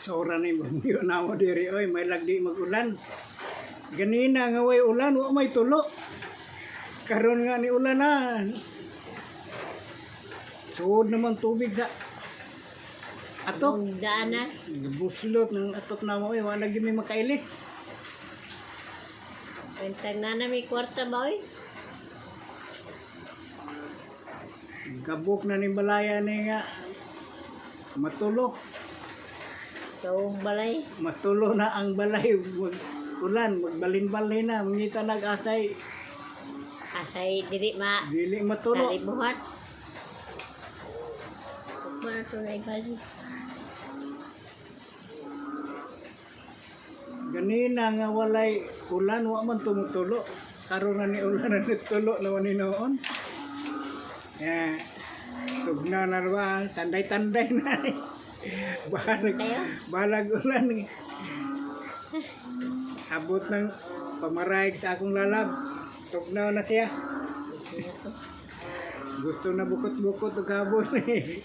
Sora ni bagyo na mo diri oy may lagdi magulan. Ganina nga way ulan wa may tulo. Karon nga ni ulan na. Suod naman tubig sa atok. Ang daanan. Buslot ng atok na mo oy wala gyud may makailit. Rentag na na may kwarta ba oy? Kabuk na ni balaya ni nga matulo. Tawong balay. Matulo na ang balay. Mag, ulan, magbalin-balin na. Mangita nag-asay. Asay diri ma Dili matulo. kalibuhat. Ugma na to na igali. Ganina nga walay ulan, wa man tumutulo. Karon na ni ulan na nitulo naman ni noon. Ya, tugna na ba, tanday-tanday na. Balag, Tayo? balag ulan. Abot ng pamarayag sa akong lalab. Tugnaw na siya. Gusto na bukot-bukot o kabon eh.